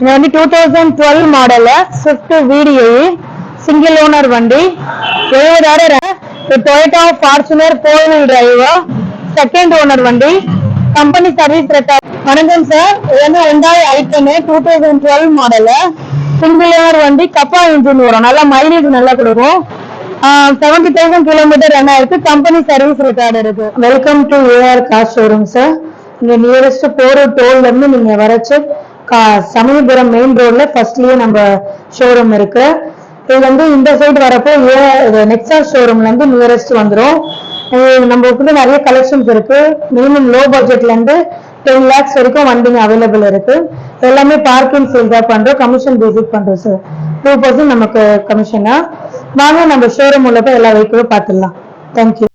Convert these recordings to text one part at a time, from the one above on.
இது வந்து two thousand twelve model Swift VDI single owner வண்டி எழுபதாயிரம் Toyota Fortuner four wheel drive second owner வண்டி. கம்பெனி சர்வீஸ் ரெக்கார்ட் வணக்கம் சார் இது வந்து ரெண்டாயிரம் i ten two thousand twelve model single owner வண்டி கப்பா இன்ஜின் வரும். நல்லா மைலேஜ் நல்லா கொடுக்கும். செவன்டி தௌசண்ட் கிலோமீட்டர் ரன் ஆயிருக்கு. கம்பெனி சர்வீஸ் ரெக்கார்டு இருக்கு. Welcome to AR car showroom sir இங்க நியரஸ்ட் போர் டோல்ல இருந்து நீங்க வரச்சு சமயபுரம் மெயின் ரோட்ல ஃபர்ஸ்ட்லயே நம்ம ஷோரூம் இருக்கு. இது வந்து இந்த சைடு வரப்போ நெக்ஸா ஷோரூம்ல இருந்து நியரஸ்ட் வந்துடும் நம்ம வந்து நிறைய கலெக்ஷன்ஸ் இருக்கு. மினிமம் லோ பட்ஜெட்ல இருந்து டென் லேக்ஸ் வரைக்கும் வண்டிங்க அவைலபிள் இருக்கு. எல்லாமே பார்க்கிங் சேல் தான் பண்றோம். கமிஷன் பேசிக் பண்றோம் சார் டூ பர்சன்ட் நமக்கு கமிஷனா வாங்க நம்ம ஷோரூம் உள்ள போய் எல்லா வெஹிக்கிளும் பார்த்துடலாம். தேங்க்யூ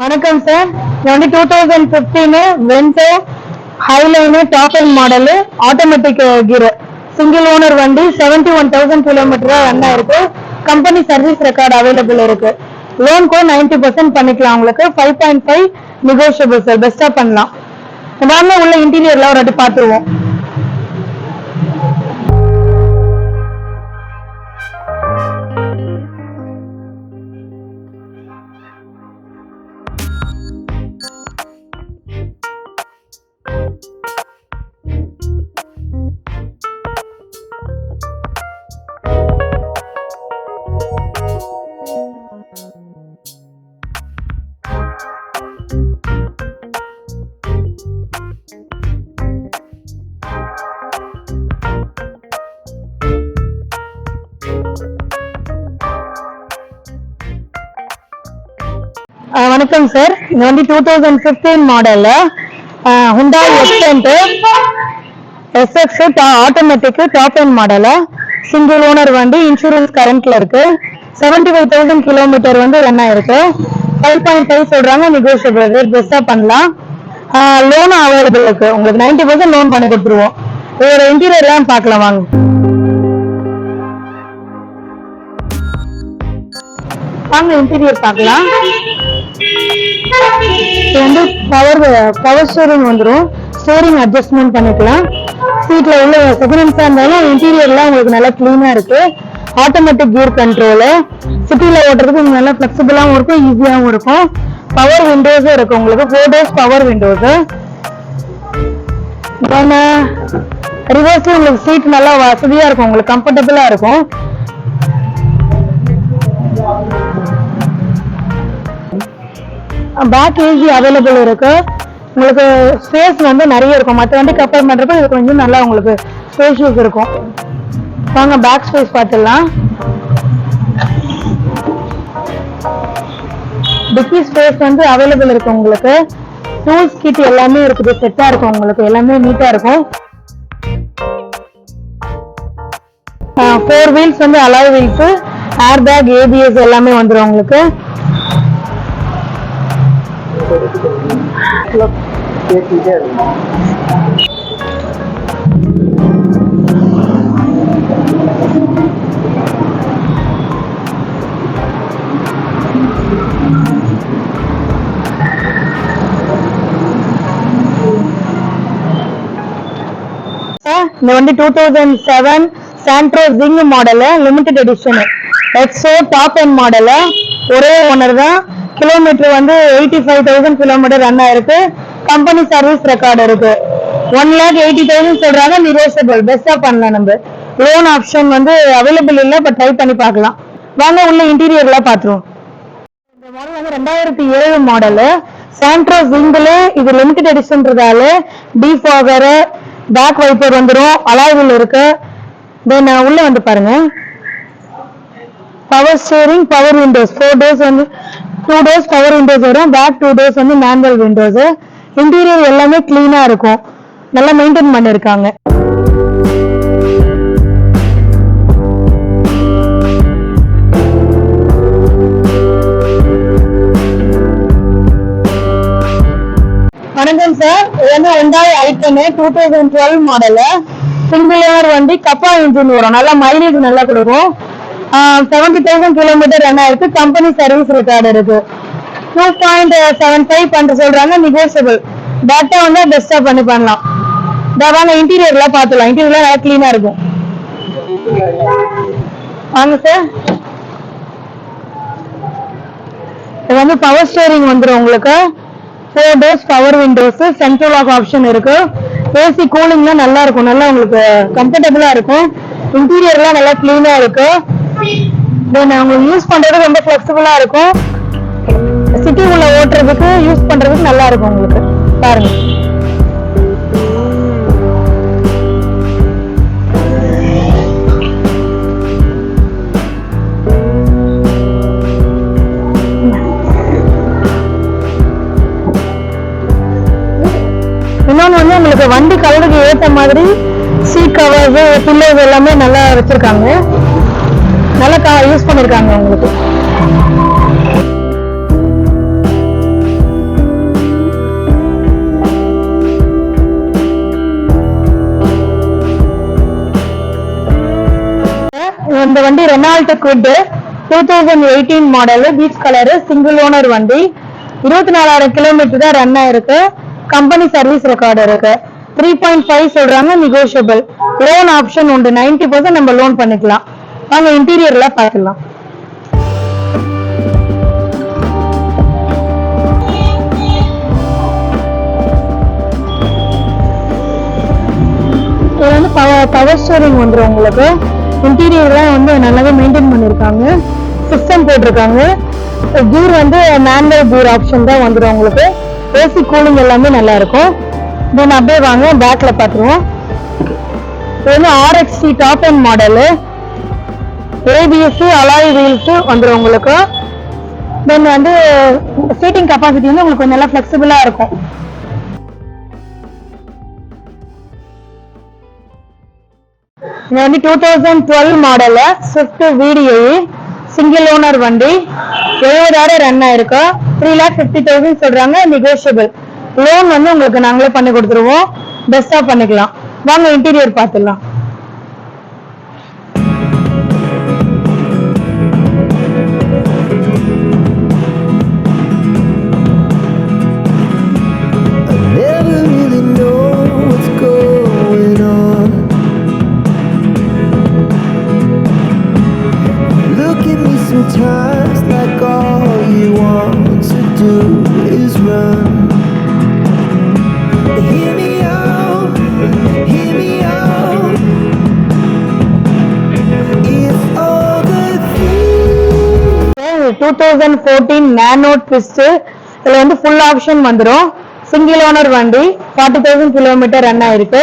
வணக்கம் சார். இது வந்து two thousand fifteen Vento highline top end model automatic gear single owner வண்டி செவன்டி ஒன் தௌசண்ட் கிலோமீட்டராக ரன் ஆயிருக்கு. கம்பெனி சர்வீஸ் ரெக்கார்டு அவைலபிள் இருக்கு. லோன் கூட நைன்டி பர்சன்ட் பண்ணிக்கலாம் உங்களுக்கு. Five point five negotiable sir பெஸ்ட்டாக பண்ணலாம். வாங்க உள்ள இன்டீரியர்லாம் ஒரு வாட்டி பார்த்துருவோம். வணக்கம் சார் இது வந்து two thousand fifteen model Hyundai Xcent SX automatic top end model single owner வண்டி இன்சூரன்ஸ் கரண்ட்ல இருக்கு. செவன்டி ஃபைவ் தௌசண்ட் கிலோமீட்டர் வந்து ரன் ஆயிருக்கு. ஃபைவ் பாயிண்ட் ஃபைவ் சொல்றாங்க நெகோஷியபிள் ரேட் பெஸ்டா பண்ணலாம். லோன் அவைலபிள் இருக்கு. உங்களுக்கு நைன்டி பர்சன்ட் லோன் பண்ணி கொடுத்துருவோம். ஒரு இன்டீரியர் எல்லாம் பார்க்கலாம் வாங்க. வாங்க இன்டீரியர் பார்க்கலாம். இது வந்து பவர் பவர் ஸ்டோரிங் வந்துடும் ஸ்டோரிங் அட்ஜஸ்ட்மெண்ட் பண்ணிக்கலாம். சீட்ல உள்ள செகண்ட்ஸா இருந்தாலும் இன்டீரியர்லாம் உங்களுக்கு நல்லா கிளீனா இருக்கு. ஆட்டோமேட்டிக் கியர் கண்ட்ரோலு சிட்டியில ஓட்டுறதுக்கு உங்களுக்கு நல்லா ஃபிளெக்சிபிளாகவும் இருக்கும் ஈஸியாகவும் இருக்கும். பவர் விண்டோஸும் இருக்கு உங்களுக்கு. ஃபோர் டோர்ஸ் பவர் விண்டோஸு ரிவர்ஸ்ல உங்களுக்கு சீட் நல்லா வசதியா இருக்கும். உங்களுக்கு கம்ஃபர்டபுளா இருக்கும். பேக் ஏசி அவைலபிள் இருக்கு. உங்களுக்கு ஸ்பேஸ் வந்து நிறைய இருக்கும். மற்ற வண்டி கம்பேர் பண்ணுறப்ப இது கொஞ்சம் நல்லா உங்களுக்கு ஸ்பேஷியஸ் இருக்கும். வாங்க பேக் ஸ்பேஸ் பார்த்துடலாம். டிக்கி ஸ்பேஸ் வந்து அவைலபிள் இருக்கு உங்களுக்கு. டூல்ஸ் கிட் எல்லாமே இருக்குது. செட்டா இருக்கும் உங்களுக்கு. எல்லாமே நீட்டாக இருக்கும். ஃபோர் வீல்ஸ் வந்து alloy wheels air bag ABS எல்லாமே வந்துடும் உங்களுக்கு. இந்த வண்டி two thousand seven Santro Xing model limited edition exo top end model ஒரே ஓனர் தான். கிலோமீட்டர் வந்து eighty five thousand kilometre run ஆயிருக்கு. கம்பெனி சர்வீஸ் ரெக்கார்டு இருக்கு. ஒன் லேக் எயிட்டி தௌசண்ட் சொல்றாங்க நிரோசபிள் பெஸ்டா பண்ணலாம் நம்ம. லோன் ஆப்ஷன் வந்து அவைலபிள் இல்லை பட் ட்ரை பண்ணி பார்க்கலாம். வாங்க உள்ள இன்டீரியர்ல பாத்துருவோம் இந்த மாடல் வந்து ரெண்டாயிரத்தி ஏழு மாடலு சாண்ட்ரோ சிங்கிள் இது லிமிடெட் எடிஷன்றதால டிஃபாகர் பேக் வைப்பர் வந்துடும் அலாய்வில் இருக்கு. தென் உள்ள வந்து பாருங்க. Power steering power windows four doors வந்து டூ டேஸ் கவர் விண்டோஸ் வரும். பேக் டூ டேஸ் வந்து மேனுவல் விண்டோஸ் இன்டீரியர் எல்லாமே கிளீனா இருக்கும். நல்லா மெயின்டைன் பண்ணிருக்காங்க. வணக்கம் சார் இது வந்து ஒன்றாய் i ten two thousand twelve model single owner வண்டி கப்பா இன்ஜின் வரும். நல்லா மைலேஜ் நல்லா கொடுக்கும். செவன்டி தௌசண்ட் கிலோமீட்டர் ரன் ஆயிருக்கு. கம்பெனி சர்வீஸ் ரெக்கார்டு இருக்கு. டூ பாயிண்ட் செவன் ஃபைவ் பண்ற சொல்றாங்க நெகோசியபிள் டேட்டா வந்து பெஸ்டா பண்ணி பண்ணலாம். வாங்க இன்டீரியர்லாம் பாத்துலாம் இன்டீரியர்லாம் நல்லா கிளீனா இருக்கும். வாங்க சார் இது வந்து பவர் ஸ்டேரிங் வந்துரும் உங்களுக்கு. Four doors power windows central lock option இருக்கு. ஏசி கூலிங்லாம் நல்லா இருக்கும். நல்லா உங்களுக்கு கம்ஃபர்டபுளா இருக்கும். இன்டீரியர்லாம் நல்லா கிளீனா இருக்கு. தென் அவங்களுக்கு யூஸ் பண்றது ரொம்ப ஃபிளெக்சிபிளா இருக்கும். சிட்டி உள்ள ஓட்டுறதுக்கு யூஸ் பண்றதுக்கு நல்லா இருக்கும் உங்களுக்கு. பாருங்க. இன்னொன்று வந்து உங்களுக்கு வண்டி கலருக்கு ஏற்ற மாதிரி சீட் கவர்ஸ் பில்லர்ஸ் எல்லாமே நல்லா வச்சிருக்காங்க. நல்லா யூஸ் பண்ணிருக்காங்க உங்களுக்கு இந்த வண்டி Renault Kwid two thousand eighteen model peach colour single owner வண்டி. இருபத்தி நாலாயிரம் கிலோமீட்டர் தான் ரன் ஆயிருக்கு. கம்பெனி சர்வீஸ் ரெக்கார்டு இருக்கு. த்ரீ பாயிண்ட் ஃபைவ் சொல்றாங்க நெகோஷியபிள் லோன் ஆப்ஷன் உண்டு. நைன்டி பர்சன்ட் நம்ம லோன் பண்ணிக்கலாம். வாங்க இன்டீரியர்ல பார்க்கலாம். இது வந்து பவர் பவர் ஸ்டோரிங் வந்துடும் உங்களுக்கு. இன்டீரியர்லாம் வந்து நல்லாவே மெயின்டைன் பண்ணியிருக்காங்க சிஸ்டம் போட்டிருக்காங்க. கீர் வந்து மேனுவல் கீர் ஆப்ஷன் தான் வந்துடும் உங்களுக்கு. ஏசி கூலிங் எல்லாமே நல்லா இருக்கும். தென் அப்படியே வாங்க பேக்கில் பார்த்துருவோம். இது வந்து RXT top end model ABS alloy wheels வந்துடும் உங்களுக்கு தென் வந்து சீட்டிங் கெப்பாசிட்டி வந்து உங்களுக்கு கொஞ்சம் நல்லா ஃப்ளெக்சிபிளாக இருக்கும். இது வந்து two thousand twelve model Swift VDI single owner வண்டி எழுபதாயிரம் ரன் ஆயிருக்கு. த்ரீ லேக் ஃபிஃப்டி தௌசண்ட் சொல்றாங்க நெகோஷியபிள் லோன் வந்து உங்களுக்கு நாங்களே பண்ணி கொடுத்துருவோம். பெஸ்டா பண்ணிக்கலாம். வாங்க இன்டீரியர் பார்த்துடலாம். தௌசண்ட் ஃபோர்டீன் நேனோ ட்விஸ்ட் இதுல வந்து ஃபுல் ஆப்ஷன் வந்துடும் சிங்கிள் ஓனர் வண்டி ஃபார்ட்டி தௌசண்ட் கிலோமீட்டர் ரன் ஆயிருக்கு.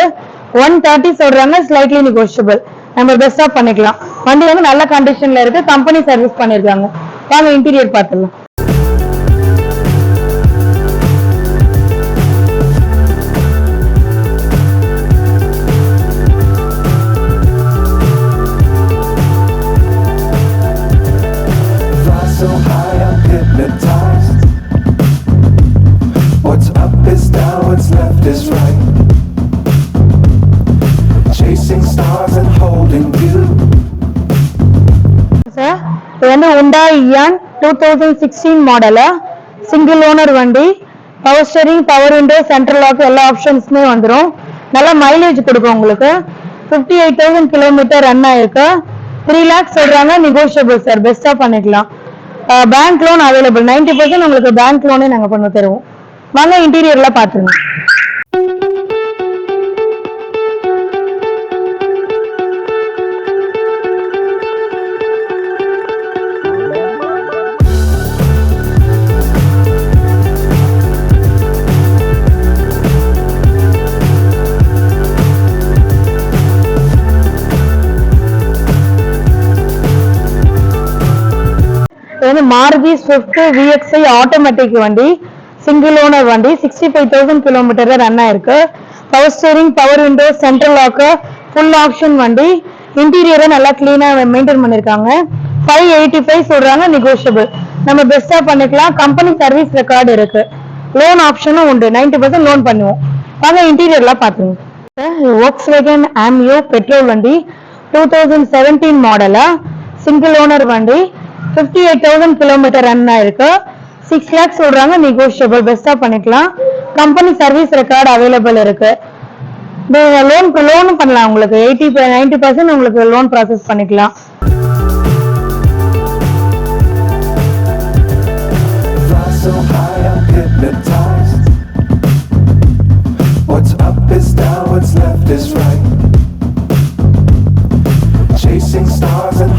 ஒன் தேர்ட்டி சொல்றாங்க ஸ்லைட்லி நெகோஷியபிள் நம்ம பெஸ்டா பண்ணிக்கலாம். வண்டி வந்து நல்ல கண்டிஷன்ல இருக்கு. கம்பெனி சர்வீஸ் பண்ணிருக்காங்க. வாங்க இன்டீரியர் பார்த்துடலாம். இது வந்து Hyundai Eon two thousand sixteen model single owner வண்டி power steering power window central lock எல்லா ஆப்ஷன்ஸுமே வந்துடும் நல்லா மைலேஜ் கொடுக்கும் உங்களுக்கு. Fifty eight thousand kilometre run ஆயிருக்கு. த்ரீ லேக்ஸ் சொல்றாங்க நெகோஷியபிள் சார் பெஸ்டா பண்ணிக்கலாம். Bank loan available ninety percent உங்களுக்கு பேங்க் லோனே நாங்கள் பண்ண தருவோம். வாங்க இன்டீரியர்லாம் பார்த்துருங்க இது வந்து மாருதி ஸ்விஃப்ட் விஎக்ஸ்ஐ ஆட்டோமேட்டிக் வண்டி சிங்கிள் ஓனர் வண்டி sixty five thousand kilometre run ஆயிருக்கு. Power steering power window central lock full option வண்டி. இன்டீரியரை நல்லா கிளீனாக மெயின்டைன் பண்ணிருக்காங்க. ஃபைவ் எயிட்டி ஃபைவ் சொல்கிறாங்க நெகோஷியபிள் நம்ம பெஸ்ட்டாக பண்ணிக்கலாம். கம்பெனி சர்வீஸ் ரெக்கார்டு இருக்கு. லோன் ஆப்ஷனும் உண்டு. 90% பர்சன்ட் லோன் பண்ணுவோம். வாங்க இன்டீரியர்லாம் பார்த்துங்க ஒர்க்ஸ் வேகன் ஆம்யூ பெட்ரோல் வண்டி. டூ தௌசண்ட் செவன்டீன் மாடலா சிங்கிள் ஓனர் வண்டி. Fifty eight thousand kilometre run ஆயிருக்கு. சிக்ஸ் லேக்ஸ் சொல்றாங்க நெகோஷியபிள் பெஸ்டா பண்ணிக்கலாம். கம்பெனி சர்வீஸ் ரெக்கார்டு அவைலபிள் இருக்கு. லோன் லோனும் பண்ணலாம் உங்களுக்கு. எயிட்டி நைன்டி பர்சன்ட் உங்களுக்கு லோன் ப்ராசஸ் பண்ணிக்கலாம். What's up is down, what's left is right. Chasing stars and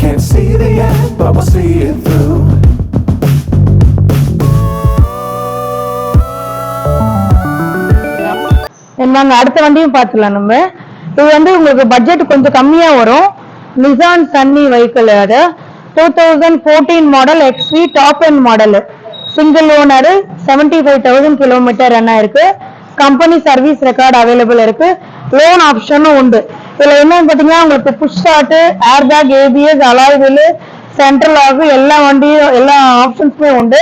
can't see the end, but we'll see it through. நாங்க அடுத்த வண்டியும் பார்த்துலாம் நம்ம. இது வந்து உங்களுக்கு பட்ஜெட் கொஞ்சம் கம்மியா வரும். நிசான் சன்னி வெஹிக்கிள் அது. Two thousand fourteen model XV top end model single owner seventy five thousand kilometre run ஆயிருக்கு கம்பெனி சர்வீஸ் ரெக்கார்டு அவைலபிள் இருக்கு. லோன் ஆப்ஷனும் உண்டு. இதுல என்னன்னு பாத்தீங்கன்னா உங்களுக்கு push start air bag ABS alloy wheel central ஆகு எல்லா வண்டியும் எல்லா ஆப்ஷன்ஸுமே உண்டு.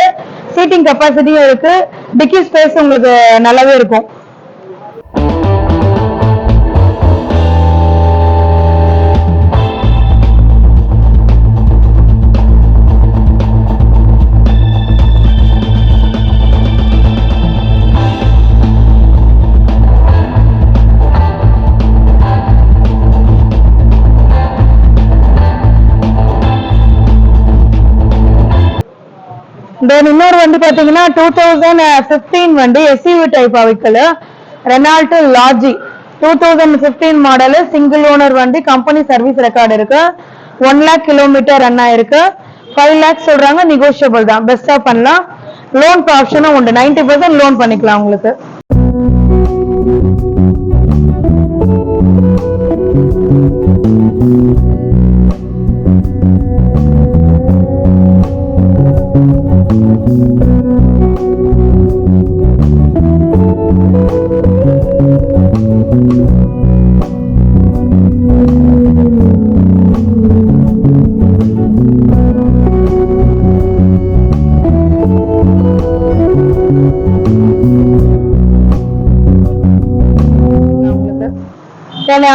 சீட்டிங் கெப்பாசிட்டியும் இருக்கு. டிக்கி ஸ்பேஸ் உங்களுக்கு நல்லாவே இருக்கும். தென் இன்னொரு வண்டி பாத்தீங்கன்னா டூ தௌசண்ட் பிப்டீன் வண்டி SUV type vehicle Renault Lodgy two thousand fifteen model single owner வண்டி கம்பெனி சர்வீஸ் ரெக்கார்டு இருக்கு. ஒன் லேக் கிலோமீட்டர் ரன் ஆயிருக்கு. ஃபைவ் லேக்ஸ் சொல்றாங்க நெகோஷியபிள் தான். பெஸ்டா பண்ணலாம். லோன் ஆப்ஷனும் உண்டு. 90% பர்சன்ட் லோன் பண்ணிக்கலாம் உங்களுக்கு.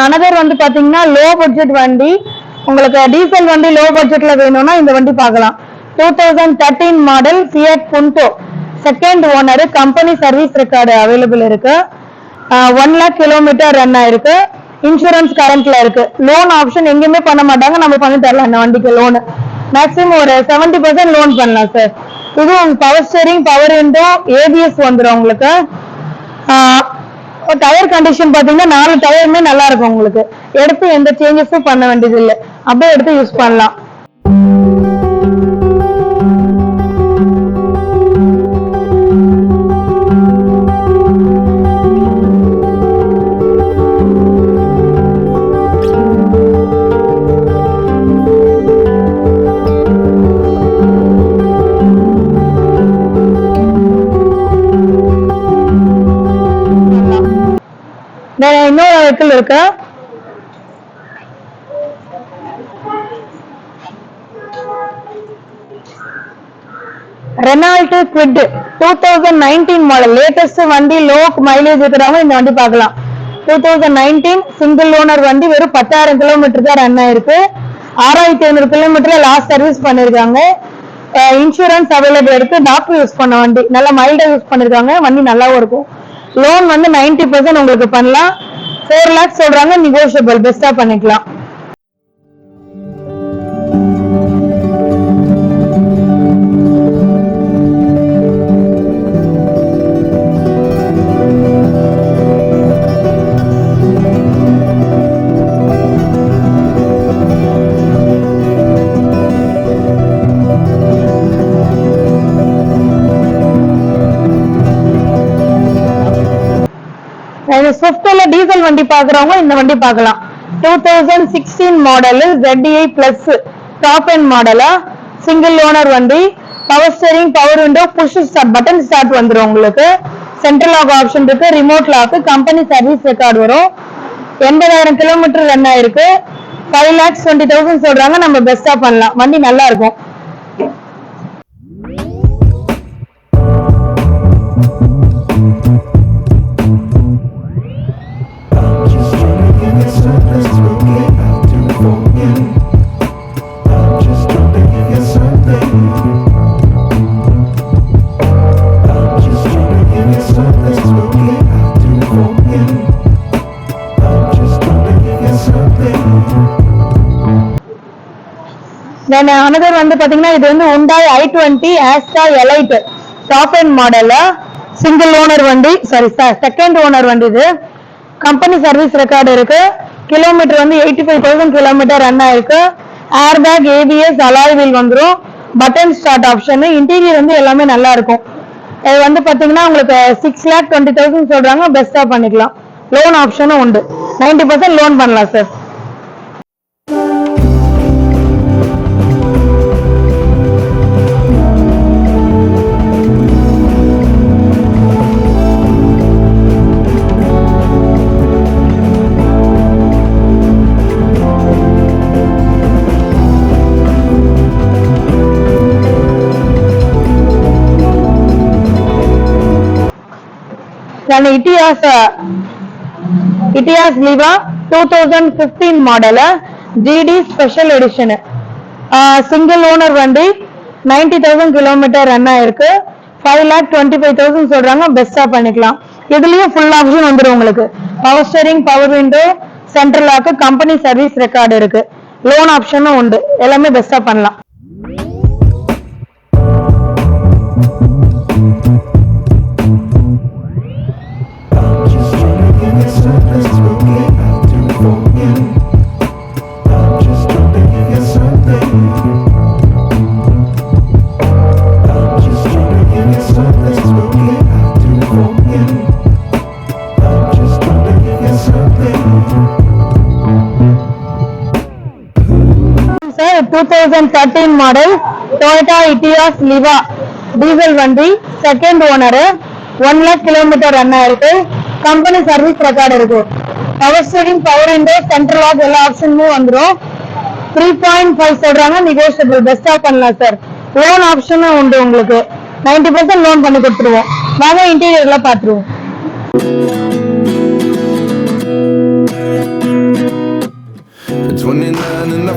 அனதர் வந்து பாத்தீங்கன்னா லோ பட்ஜெட் வண்டி. உங்களுக்கு டீசல் வண்டி லோ பட்ஜெட்ல வேணும்னா இந்த வண்டி பார்க்கலாம். Two thousand thirteen model Fiat Punto second owner company service record available இருக்கு. ஒன் லேக் கிலோமீட்டர் ரன் ஆயிருக்கு. இன்சூரன்ஸ் கரண்ட்ல இருக்கு. லோன் ஆப்ஷன் எங்கேயுமே பண்ண மாட்டாங்க. நம்ம பண்ணி தரலாம். இந்த வண்டிக்கு லோனு மேக்ஸிமம் ஒரு 70% பர்சன்ட் லோன் பண்ணலாம் சார் இதுவும் power steering power window ABS வந்துடும் உங்களுக்கு. டயர் கண்டிஷன் பார்த்தீங்கன்னா நாலு டயருமே நல்லா இருக்கும் உங்களுக்கு. எடுத்து எந்த சேஞ்சஸும் பண்ண வேண்டியது இல்லை அப்படியே எடுத்து யூஸ் பண்ணலாம். வேற இன்னொரு இடத்துல இருக்கு? Renault Kwid two thousand nineteen model latest வண்டி லோ மைலேஜ் இருக்கிறவங்க இந்த வண்டி பார்க்கலாம். Two thousand nineteen single owner வண்டி வெறும் பத்தாயிரம் கிலோமீட்டர் தான் ரன் ஆயிருக்கு. ஆறாயிரத்தி ஐநூறு கிலோமீட்டர்ல லாஸ்ட் சர்வீஸ் பண்ணிருக்காங்க. இன்சூரன்ஸ் அவைலபிள் இருக்கு. டாக்டர் யூஸ் பண்ண வண்டி. நல்லா மைல்டா யூஸ் பண்ணிருக்காங்க. வண்டி நல்லாவும் இருக்கும். லோன் வந்து 90% பர்சன்ட் உங்களுக்கு பண்ணலாம். ஃபோர் லேக்ஸ் சொல்றாங்க நெகோஷியபிள் பெஸ்டா பண்ணிக்கலாம். வண்டி பாக்குறவங்க இந்த வண்டி பார்க்கலாம் two thousand sixteen model ZDI plus top end மாடலா சிங்கிள் ஓனர் வண்டி power steering power window push start button start வந்துரும் உங்களுக்கு. சென்ட்ரல் லாக் ஆப்ஷன் இருக்கு remote lock company service record வரும். எண்பதாயிரம் கிலோமீட்டர் ரன் ஆயிருக்கு. ஃபைவ் லேக்ஸ் டுவெண்ட்டி தௌசண்ட் சொல்றாங்க நம்ம பெஸ்டா பண்ணலாம். வண்டி நல்லா இருக்கும். தென் அனதர் வந்து பாத்தீங்கன்னா இது வந்து Hyundai i twenty Asta elite top end model single owner வண்டி சாரி செகண்ட் ஓனர் வண்டி இது. கம்பெனி சர்வீஸ் ரெக்கார்டு இருக்கு. கிலோமீட்டர் வந்து eighty five thousand kilometre run ஆயிருக்கு air bag ABS alloy wheel வந்துடும் பட்டன் ஸ்டார்ட் ஆப்ஷன் இன்டீரியர் வந்து எல்லாமே நல்லா இருக்கும். இது வந்து பாத்தீங்கன்னா உங்களுக்கு சிக்ஸ் லேக் டுவெண்ட்டி தௌசண்ட் சொல்றாங்க. பெஸ்டா பண்ணிக்கலாம். லோன் ஆப்ஷனும் உண்டு. 90% பர்சன்ட் லோன் பண்ணலாம் sir and Etios Etios Liva two thousand fifteen model GD special edition single owner வண்டி நைன்டி தௌசண்ட் கிலோமீட்டர் ரன் ஆயிருக்கு. Five lakh twenty five thousand சொல்றாங்க பெஸ்டா பண்ணிக்கலாம். இதுலயும் ஃபுல் ஆப்ஷன் வந்துடும் உங்களுக்கு. Power steering power window central lock company service record இருக்கு. Loan ஆப்ஷனும் உண்டு. எல்லாமே பெஸ்டா பண்ணலாம். Thirteen model Toyota Etios Liva diesel வண்டி second owner one lakh kilometre run ஆயிருக்கு கம்பெனி சர்வீஸ் ரெக்கார்டு இருக்கு. Power steering power window central lock எல்லா ஆப்ஷனுமே வந்துடும் த்ரீ பாயிண்ட் ஃபைவ் சொல்றாங்க நெகோஷியபிள் பெஸ்டா பண்ணலாம் சார் லோன் ஆப்ஷனும் உண்டு உங்களுக்கு. 90% பர்சன்ட் லோன் பண்ணி கொடுத்துருவோம். வாங்க இன்டீரியர்ல பாத்துருவோம் At 29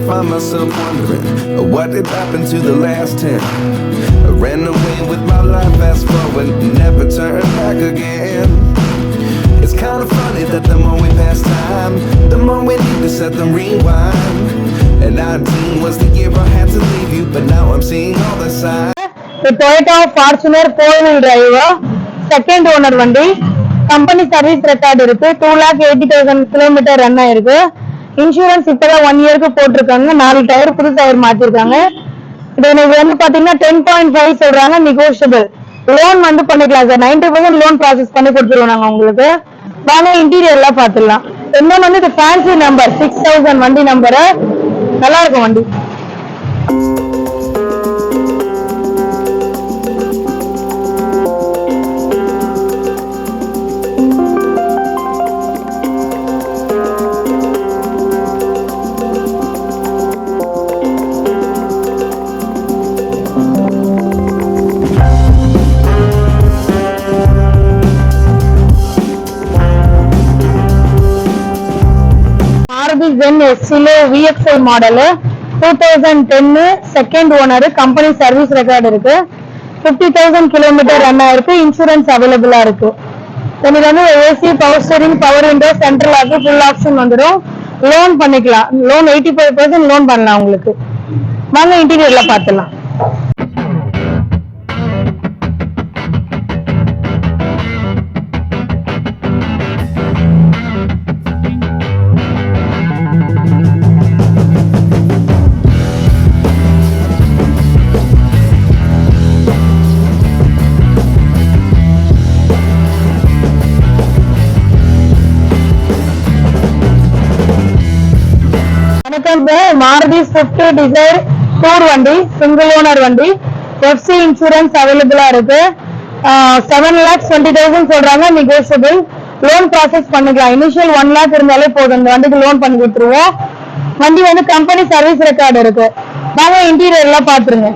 find myself wondering uh, what did happen to the last 10. I ran away with my life, fast forward, never turn back again. It's kind of funny that the more we pass time, the more we need to set the rewind. And 19 was the year I had to leave you, but now I'm seeing all the signs. Toyota Fortuner four wheel drive second owner வண்டி company service record இருக்கு two lakh eighty thousand kilometre run ஆயிருக்கு insurance இப்பதான் one இயருக்கு போட்டிருக்காங்க. நாலு tyre புது tyre மாத்திருக்காங்க. இது எனக்கு வந்து பாத்தீங்கன்னா டென் பாயிண்ட் ஃபைவ் சொல்றாங்க நெகோஷியபிள் லோன் வந்து பண்ணிக்கலாம் சார் 90% பர்சன்ட் லோன் ப்ராசஸ் பண்ணி கொடுத்துருவோம் நாங்க உங்களுக்கு. வாங்க இன்டீரியர்லாம் பாத்துடலாம். இன்னொன்று வந்து இது ஃபேன்சி நம்பர் சிக்ஸ் தௌசண்ட் வண்டி நம்பரு நல்லா இருக்கும் வண்டி. Then Estilo VXL model two thousand ten second owner company service record இருக்கு. ஃபிஃப்டி தௌசண்ட் கிலோமீட்டர் ரன் ஆயிருக்கு இன்சூரன்ஸ் அவைலபிளா இருக்கு. Then இது வந்து AC power steering power window central lock full option வந்துடும் லோன் பண்ணிக்கலாம். Loan eighty five percent loan பண்ணலாம் உங்களுக்கு. வாங்க இன்டீரியர்ல பார்த்துலாம். வணக்கம் மாருதி ஸ்விஃப்ட் டிசைர் டூர் வண்டி சிங்கிள் ஓனர் வண்டி. எஃப்சி இன்சூரன்ஸ் அவைலபிளா இருக்கு. செவன் லேக்ஸ் டுவெண்ட்டி தௌசண்ட் சொல்றாங்க நெகோசியபிள் லோன் ப்ராசஸ் பண்ணிக்கலாம். இனிஷியல் ஒன் லேக் இருந்தாலே போதும். இந்த வண்டிக்கு லோன் பண்ணி கொடுத்துருவோம். வண்டி வந்து கம்பெனி சர்வீஸ் ரெக்கார்டு இருக்கு. வாங்க இன்டீரியர் எல்லாம் பாத்துருங்க.